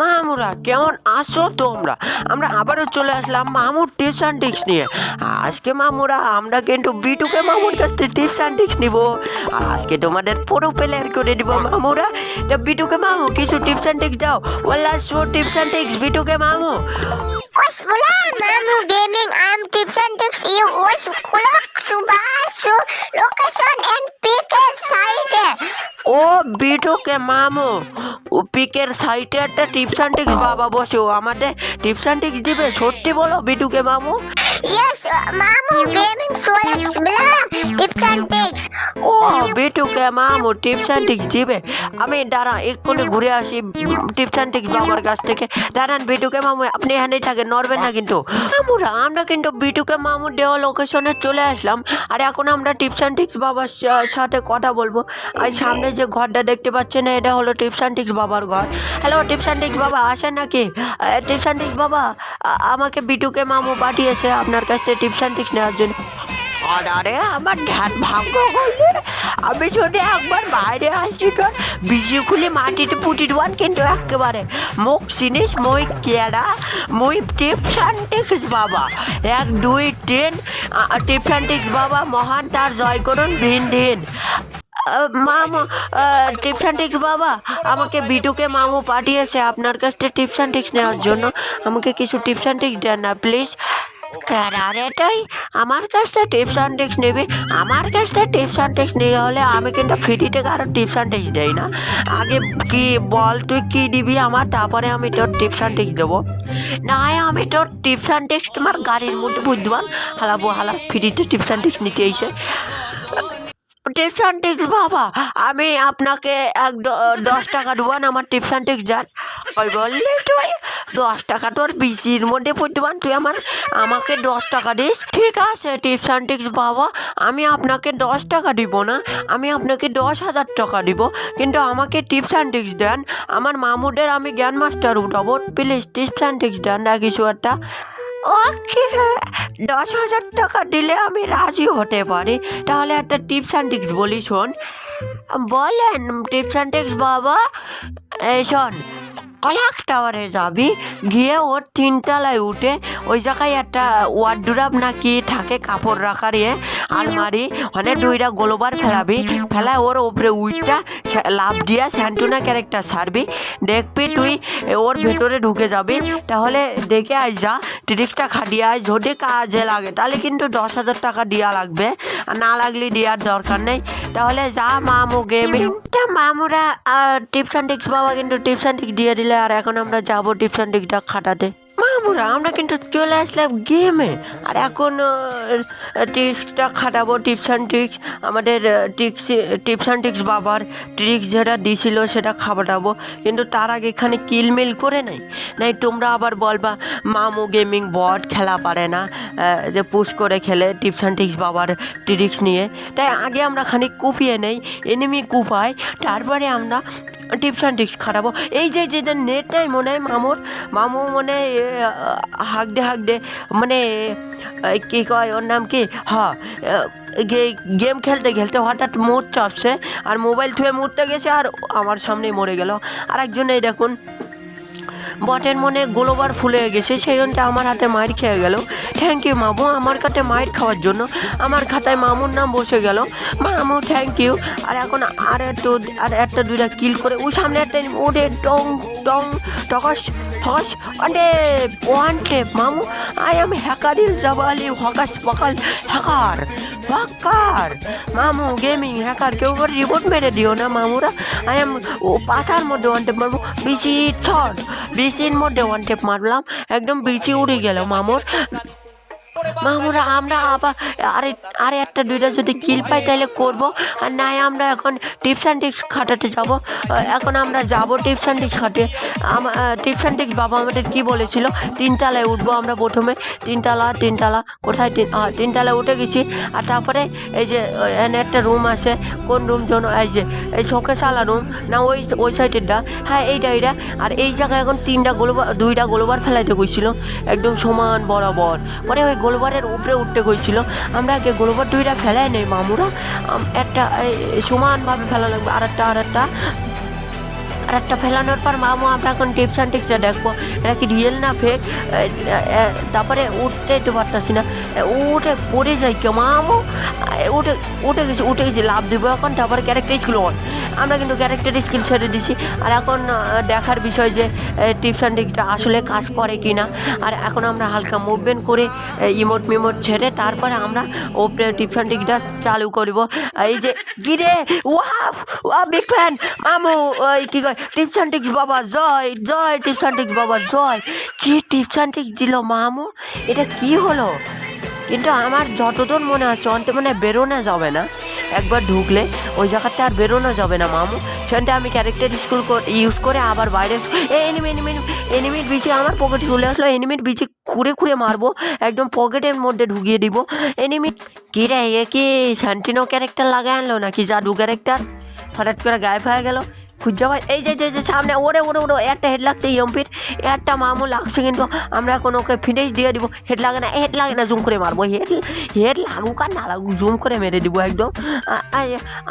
মামুরা কেমন আসো তোমরা? আমরা আবারও চলে আসলাম মামুর টিপস অ্যান্ড টিক্স নিয়ে। আজকে মামুরা আমরা কিন্তু বিটুকে মামুর কাছ থেকে টিপস অ্যান্ড টিক্স নিব। আজকে তোমাদের পুরো প্লেয়ার করে দিব মামুরা। তা বিটুকে মামু কিছু টিপস অ্যান্ড টিক্স দাও। ওয়াল্লা শো টিপস অ্যান্ড টিক্স বিটুকে মামু। mula mamu gaming am tips and tricks you was kulak subasu location and pick a ও বিটুকে মামু পিকের সাইটে একটা টিপস অ্যান্ড টিক্স বাবা বসে ও আমাদের টিপস অ্যান্ড টিক্স দিবে। সত্যি বলো, বিটুকে মামু। Yes mamu gaming solex bla tips and tricks. ও বিটুকে মামু টিপস অ্যান্ড টিক্স দিবে আমি দাঁড়া, এক্ষুনি ঘুরে আসি টিপস অ্যান্ড টিক্স বাবার কাছ থেকে। দাঁড়ান বিটুকে মামু আপনি এখানেই থাকেন, নড়বেন না কিন্তু। মামুরা আমরা কিন্তু বিটুকে মামুর দেওয়া লোকেশনে চলে আসলাম। আর এখন আমরা টিপস অ্যান্ড টিক্স বাবার সা- সাথে কথা বলব। আর সামনে যে ঘরটা দেখতে পাচ্ছেন, এটা হলো টিপস অ্যান্ড টিক্স বাবার ঘর। হ্যালো টিপস অ্যান্ড টিক্স বাবা, আসেন নাকি? টিপস অ্যান্ড টিক্স বাবা, আ- আমাকে বিটুকে মামু পাঠিয়েছে আপনার কাছ থেকে টিপস অ্যান্ড টিক্স নেওয়ার জন্য। আর আমার ধ্যান ভাগ্য হলে আমি যদি একবার বাইরে আসছি তোর বিজি খুলে মাটিতে পুটি দেওয়ান কিন্তু একেবারে মুখ চিনিস, মই কেডা, মই টিপস অ্যান্ড টিক্স বাবা। এক, দুই, তিন টিপস অ্যান্ড টিক্স বাবা, মহান তার জয় করুন, ভিন দিন মামু টিপস অ্যান্ড টিক্স বাবা, আমাকে বিটুকে মামু পাঠিয়েছে, আপনার কাছ থেকে টিপস অ্যান্ড টিক্স নেওয়ার জন্য। আমাকে কিছু টিপস অ্যান্ড টিক্স দেন না, প্লিজ। ক্যারারেটাই আমার কাছ থেকে টিপস অ্যান্ড টিক্স নেবে। আমার কাছ থেকে টিপস অ্যান্ড টিক্স নিয়ে হলে আমি কিন্তু ফ্রিতে কারও টিপস অ্যান্ড টিক্স দেই না। আগে কি বল, তুই কি দিবি আমার, তারপরে আমি তোর টিপস অ্যান্ড টিক্স দেবো। না আমি তোর টিপস অ্যান্ড টিক্স তোমার গাড়ির মধ্যে বুঝবান হালাবো, হালা ফ্রিতে টিপস অ্যান্ড টিক্স নিতে এসে। টিপস অ্যান্ড টিক্স বাবা। আমি আপনাকে এক দশ টাকা দেবান আমার টিপস অ্যান্ড টিক্স যান ওই বললি তুই, দশ টাকা তোর বিসির মধ্যে পড়তেবান তুই আমার, আমাকে দশ টাকা দিস। ঠিক আছে, টিপস অ্যান্ড টিক্স বাবা, আমি আপনাকে দশ টাকা দিব না, আমি আপনাকে দশ হাজার টাকা দিব। কিন্তু আমাকে টিপস অ্যান্ড টিক্স দেন। আমার মামুদের আমি জ্ঞান মাস্টার উঠাবো। প্লিজ, টিপস অ্যান্ড টিক্স দেন না কিছু একটা। ওকে, দশ হাজার টাকা দিলে আমি রাজি হতে পারি। তাহলে একটা টিপস অ্যান্ড বলি, শোন। বলেন, টিপস অ্যান্ড বাবা, এই শোন কলাক টাওয়ারে যাবি, গিয়ে ওর তিনতলায় উঠে ওই জায়গায় একটা ওয়ার্ড্রাপ নাকি থাকে কাপড় রাখার ইয়ে আলমারি মানে দুইটা গোলবার ফেলাবি, ফেলায় ওর উপরে উইটটা লাভ দিয়া স্যান্টুনা ক্যারেক্টার সারবি দেখবি তুই ওর ভেতরে ঢুকে যাবি, তাহলে দেখে আয় যা ট্রিক্সটা খাটিয়ে আয়, যদি কাজে লাগে, তাহলে কিন্তু দশ হাজার টাকা দেওয়া লাগবে, আর না লাগলে দেওয়ার দরকার নেই। তাহলে যা মামু গেমিং তা মামুরা টিপস অ্যান্ড টিক্স বাবা কিন্তু টিপস অ্যান্ড টিক্স দিয়ে দিলে আর এখন আমরা যাব ডিফেন্ডিংটা খাটাতে। মামুরা, আমরা কিন্তু চলে আসলাম গেমে। আর এখন টিপসটা খাটাবো, টিপস অ্যান্ড টিক্স আমাদের টিক্স, টিপস অ্যান্ড টিক্স বাবার ট্রিক্স যেটা দিছিল সেটা খাওয়াটাবো কিন্তু তার আগে এখানে কিলমিল করে নাই। নাই, তোমরা আবার বলবা, মামু গেমিং বট খেলা পারে না যে পুশ করে খেলে টিপস অ্যান্ড টিক্স বাবার ট্রিক্স নিয়ে। তাই আগে আমরা খানিক কুপিয়ে নেই এনিমি কুপাই তারপরে আমরা টিপস অ্যান্ড টিক্স খাটাবো। এই যে যে নেট নাই মনে হয় মামুর, মামু মনে হয় এ, আহ, হাঁক দে হাঁক দে মানে কি কয় ওর নাম কি? হ্যাঁ গে- গেম খেলতে খেলতে হঠাৎ মুড চাপছে আর মোবাইল থুয়ে মুড়তে গেছে আর আমার সামনেই মরে গেল। আর একজন এই দেখুন বটের মনে গোলোবার ফুলে গেছে সেই জন্য আমার হাতে মাইর খেয়ে গেল। থ্যাংক ইউ মামু আমার কাছে মাইর খাওয়ার জন্য। আমার খাতায় মামুর নাম বসে গেল। মামু থ্যাংক ইউ আর এখন আর একটু আর একটা দুইটা কিল করে ওই সামনে একটা ওডে টং টং টকস ঠস অন্ডে ওয়ান টেপ, মামু। আই এম হ্যাকারিল জাবালি হকাস পকাল হ্যাকার, হকার। মামু, গেমিং হ্যাকার, কেউ করে রিপোর্ট মেরে দিও না, মামুরা। আই এম ও পাশার মধ্যে ওয়ান টেপ মারবো। বিচি ছট বিচির মধ্যে ওয়ান টেপ মারলাম। একদম বিচি উড়ে গেল, মামুর। মামুরা, আমরা আবার আরে আরে একটা, দুইটা যদি কিল পাই তাহলে করব। আর নাই, আমরা এখন টিপস অ্যান্ড টিক্স খাটাতে যাব। এখন আমরা যাব টিপস অ্যান্ড টিক্স খাটে। টিপস অ্যান্ড টিক্স বাবা আমাদের কি বলেছিল? তিনতলায় উঠবো আমরা প্রথমে। তিনতলা তিনতলা কোথায় তিন তিনতলায় উঠে গেছি। আর তারপরে এই যে এখানে একটা রুম আছে। কোন রুম জন্য এই যে, এই শোকেশালা রুম না, ওই ওই সাইডেরটা হ্যাঁ এইটা এইটা। আর এই জায়গায় এখন তিনটা গোলবার দুইটা গোলবার ফেলাইতে গেছিল। একদম সমান বরাবর। পরে ওই গোলবারের উপরে উঠতে গইছিল আমরা আগে গোলবার দুইটা ফেলাই নেই, মামুরা। একটা সমানভাবে ফেলা লাগবে আর একটা আর একটা আর একটা ফেলানোর পর মামু, আমরা এখন টিপস অ্যান্ড দেখব। এটা কি রিয়েল না ফেক তারপরে উঠতে একটু পারতাছি না। উঠে পড়ে যায় কে মামু? এ, উঠে গেছি উঠে গেছি লাভ দিব। এখন তারপরে ক্যারেক্টার স্কিল অন আমরা কিন্তু ক্যারেক্টার স্কিল ছেড়ে দিছি। আর এখন দেখার বিষয় যে টিপস অ্যান্ড টিক্সটা আসলে কাজ করে কি না আর এখন আমরা হালকা মুভমেন্ট করে ইমোট মিমোট ছেড়ে তারপরে আমরা ওপরে টিপস অ্যান্ড টিক্সটা চালু করব। এই যে গিরে ওয়াও ওয়া বিগ ফ্যান মামু ওই কী কয় টিপস অ্যান্ড টিক্স বাবা জয় জয় টিপস অ্যান্ড টিক্স বাবা জয়। কী টিপস অ্যান্ড টিক্স দিল মামু? এটা কি হলো? কিন্তু আমার যতদূর মনে হচ্ছে অন্তে মানে বেরোনো যাবে না। একবার ঢুকলে ওই জায়গাতে আর বেরোনো যাবে না, মামু। সেখানটা আমি ক্যারেক্টার স্কুল ইউজ করে আবার বাইরে এনিমি এনিমি এনিমির বিচে আমার পকেটে চলে আসলো এনিমির বিচে খুঁড়ে খুঁড়ে মারবো, একদম পকেটের মধ্যে ঢুকিয়ে দিব। এনিমি কি রে কি শান্তিনো ক্যারেক্টার লাগাই আনলো নাকি জাদু ক্যারেক্টার হঠাৎ করে গায়েব হয়ে গেল। খুঁজে পাই এই যে যে সামনে, ওরে ওরে ওরে একটা হেড লাগছে ইয়ম্পির একটা মামু লাগছে কিন্তু আমরা এখন ওকে ফিনিশ দিয়ে দিব। হেড লাগে না হেড লাগে না জুম করে মারবো। হেড হেড লাগুক আর না লাগুক জুম করে মেরে দিব একদম।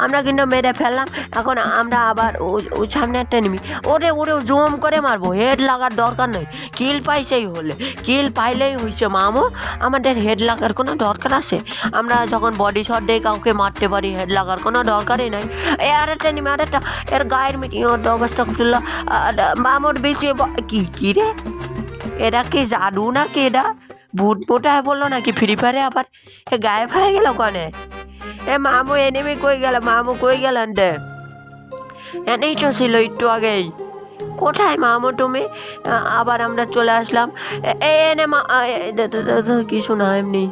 আমরা কিন্তু মেরে ফেললাম। এখন আমরা আবার ওই সামনে একটা নিবি ওরে ওরে জুম করে মারবো। হেড লাগার দরকার নেই। কিল পাইছেই হলে। কিল পাইলেই হয়েছে মামু। আমাদের হেড লাগার কোনো দরকার আছে? আমরা যখন বডি শট দিয়ে কাউকে মারতে পারি হেড লাগার কোনো দরকারই নাই। এ আর একটা নিবি আর একটা এর গায়ের মিটিং অবস্থা খুলল মামুর বিচে কি কি রে? এটা কি জাদু না কি এটা ভূত মোটায় বলল নাকি ফ্রি ফায়ারে আবার? এ গায়েব হয়ে গেল কনে? এ মামু এনেমি কই গেল? মামু কই গেলেন রে? এনেই তো ছিল একটু আগেই। কোথায় মামু তুমি? আবার আমরা চলে আসলাম। এ- এনে মা কিছু না এমনি?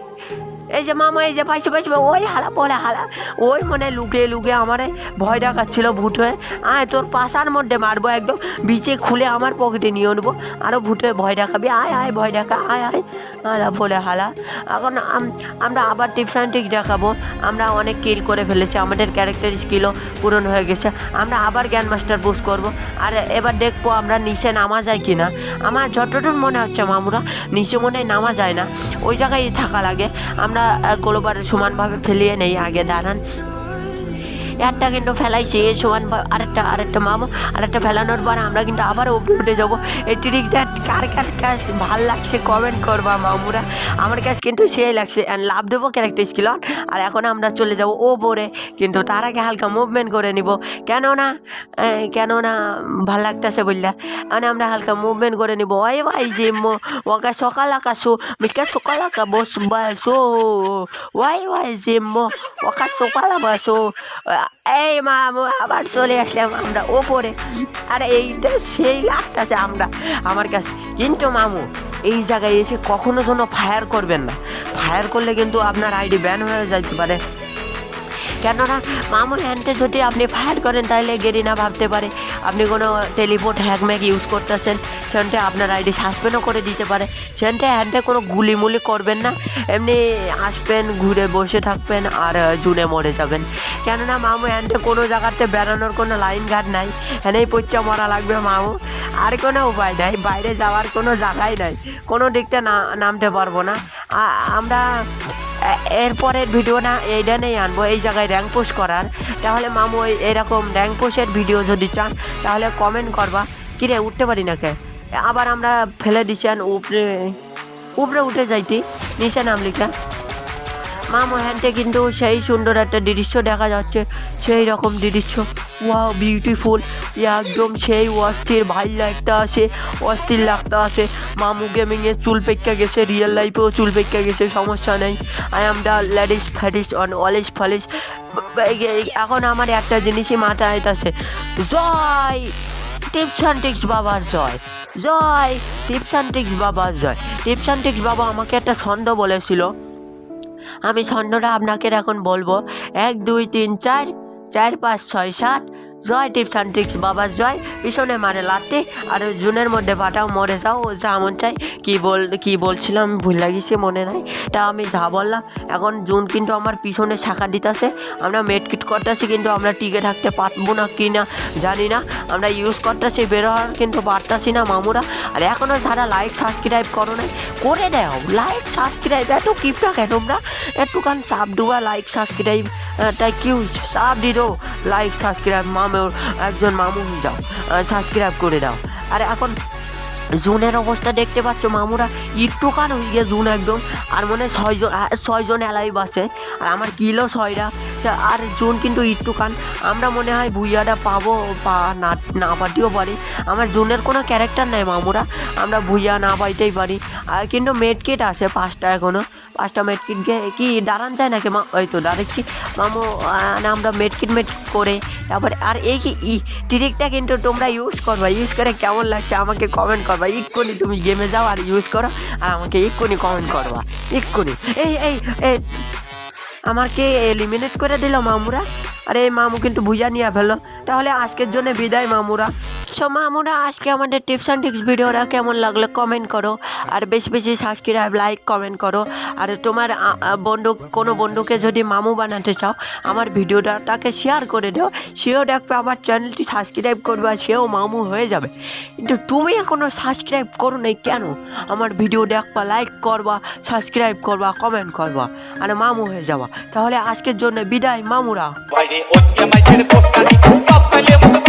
এই যে মামা, এই যে পাইছে পাইছে ওই হালা, বলে হালা। ওই মনে লুকে লুকিয়ে আমারে ভয় দেখাচ্ছিল ভুট হয়ে আয়, তোর পাশার মধ্যে মারবো একদম। বিচে খুলে আমার পকেটে নিয়ে নেব আরও ভূত হয়ে ভয় দেখাবি। আয় আয়, ভয় দেখা। আয় আয়। হালা বলে হালা। এখন আমরা আবার টিপস ট্রিক দেখাবো। আমরা অনেক কিল করে ফেলেছি। আমাদের ক্যারেক্টার স্কিলও পূরণ হয়ে গেছে। আমরা আবার জ্ঞান মাস্টার বুস করব। আর এবার দেখব আমরা নিচে নামা যায় কি না আমার যতটুকু মনে হচ্ছে মামুরা, নিচে মনে নামা যায় না। ওই জায়গায় থাকা লাগে। আমরা গ্লোবার সমানভাবে ফেলিয়ে নেই। আগে দাঁড়ান। একটা কিন্তু ফেলাইছি, এই সমান আরেকটা আরেকটা মামু, আরেকটা ফেলানোর পর আমরা কিন্তু আবার উপরে উঠে যাব। এই ট্রিক্সটা কার কার কাছ ভালো লাগছে কমেন্ট করবা মামুরা। আমার কাছে কিন্তু সেই লাগছে অ্যান্ড লাভ দেবো ক্যারেক্টার স্কিল আর এখন আমরা চলে যাব ওপরে, কিন্তু তার আগে হালকা মুভমেন্ট করে নিব। কেননা কেননা ভালো লাগতেছে বললা। মানে আমরা হালকা মুভমেন্ট করে নিব। ওই ভাই যে ওকা সকাল আকাশো মিকা সকাল আকা বস। বাসো ওয়াই ওয়াই জিম্মো ওকা সকাল বাসো এই মামু আবার চলে আসলাম আমরা ওপরে। আর এইটা সেই লাগতেছে আমরা, আমার কাছে। কিন্তু মামু, এই জায়গায় এসে কখনো কোনো ফায়ার করবেন না। ফায়ার করলে কিন্তু আপনার আইডি ব্যান হয়ে যাইতে পারে। কেননা, মামু হ্যান্ডে যদি আপনি ফায়ার করেন, তাহলে গেরিনা ভাবতে পারে আপনি কোনো টেলিপোর্ট হ্যাকম্যাক ইউজ করতেছেন, সেখানটা আপনার আইডি সাসপেন্ডও করে দিতে পারে। সেখানটা হ্যান্ডে কোনো গুলিমুলি করবেন না, এমনি আসবেন, ঘুরে বসে থাকবেন আর জুনে মরে যাবেন। কেননা মামু হ্যান্ডে কোনো জায়গাতে বেড়ানোর কোনো লাইন ঘাট নাই হ্যানেই পচ্চা মরা লাগবে মামু। আর কোনো উপায় নাই, বাইরে যাওয়ার কোনো জায়গাই নাই। কোনো দিকটা না, নামতে পারব না। আমরা এরপরের ভিডিও না এইটা নেই আনব, এই জায়গায় র্যাঙ্ক পোস্ট করার। তাহলে মামু এরকম র্যাঙ্ক পোস্টের ভিডিও যদি চান, তাহলে কমেন্ট করবা। কিরে, উঠতে পারি না কে আবার আমরা ফেলে দিচ্ছেন উপরে উপরে উঠে যাইতি। নিচে নাম লিখা। মামু হ্যান্ডে কিন্তু সেই সুন্দর একটা দৃশ্য দেখা যাচ্ছে। সেই রকম দৃশ্য। ওয়াও বিউটিফুল একদম সেই অস্থির ভালো লাগতে আসে, অস্থির লাগতে আসে। মামু গেমিংয়ে চুল পেক্কা গেছে রিয়েল লাইফেও চুল পেক্কা গেছে, সমস্যা নেই। আই এম দ্য লেডিস ফ্যাডিস অন অলিস ফালিস এখন আমার একটা জিনিসই মাথায় আইতাছে। জয়! টিপস অ্যান্ড টিক্স বাবার জয়। জয়! টিপস অ্যান্ড টিক্স বাবার জয়। টিপস অ্যান্ড টিক্স বাবা আমাকে একটা ছন্দ বলেছিল। আমি ছন্দটা আপনাকে এখন বলব। এক দুই তিন চার। চার পাঁচ ছয় সাত। জয় টিপস অ্যান্ড ট্রিক্স বাবার জয়। পিছনে মারে লাতে আর জুনের মধ্যে পাঠাও মরে যাও, ও যা মন চাই কী বল, কী বলছিলাম, ভুল লাগিয়েছি মনে নাই। তা আমি যা বললাম, এখন জুন কিন্তু আমার পিছনে শাখা দিতেছে। আমরা মেডকিট করতেছি, কিন্তু আমরা টিকে থাকতে পারব না কি না জানি না। আমরা ইউজ করতেছি বেরোয়ার কিন্তু পারতাছি না মামুরা। আর এখনও যারা লাইক সাবস্ক্রাইব করো নাই, করে দাও। লাইক সাবস্ক্রাইব এত কিপটা কেন তোমরা? একটুখান চাপ ডুবা লাইক সাবস্ক্রাইব তাই কি হয়েছে চাপ দিও লাইক সাবস্ক্রাইব মাম মামু একজন মামু হয়ে যাও সাবস্ক্রাইব করে দাও। আর এখন জুনের অবস্থা দেখতে পাচ্ছ মামুরা? একটু কান হয়ে গিয়ে জুন একদম। আর মনে ছয়জন ছয়জন এলাই বাসে আর আমার কিলো ছয়টা। আর জুন কিন্তু একটু কান। আমরা মনে হয় ভুইয়াটা পাবো, পা, না না পাঠিও পারি। আমার জুনের কোনো ক্যারেক্টার নাই মামুরা। আমরা ভুইয়া না পাইতেই পারি। আর কিন্তু মেডকিট আছে পাঁচটা এখনও পাঁচটা মেডকিট কি দাঁড়ান যায় নাকি মা? ওই তো, দাঁড়াচ্ছি। মামু আমরা মেডকিট মেড করে তারপরে, আর এই কি, ই ট্রিকটা কিন্তু তোমরা ইউজ করবা ইউজ করে কেমন লাগছে আমাকে কমেন্ট করবা, এক্ষুনি তুমি গেমে যাও আর ইউজ করো, আর আমাকে এক্ষুনি কমেন্ট করবা, এক্ষুনি, এই এই আমাকে এলিমিনেট করে দিল মামুরা, আরে মামু কিন্তু বুঝা নিয়ে ফেলো তাহলে আজকের জন্য বিদায়, মামুরা। সো, মামুরা, আজকে আমাদের টিপস অ্যান্ড টিক্স ভিডিওটা কেমন লাগল কমেন্ট করো। আর বেশি বেশি সাবস্ক্রাইব লাইক কমেন্ট করো। আর তোমার বন্ধু, কোনো বন্ধুকে যদি মামু বানাতে চাও, আমার ভিডিওটা তাকে শেয়ার করে দাও। সেও দেখবে আমার চ্যানেলটি সাবস্ক্রাইব করবে আর সেও মামু হয়ে যাবে। কিন্তু তুমি এখনও সাবস্ক্রাইব করো নাই কেন? আমার ভিডিও দেখবা লাইক করবা সাবস্ক্রাইব করবা কমেন্ট করবা। আর মামু হয়ে যাবা। তাহলে আজকের জন্য বিদায়, মামুরা। বাইরে ওই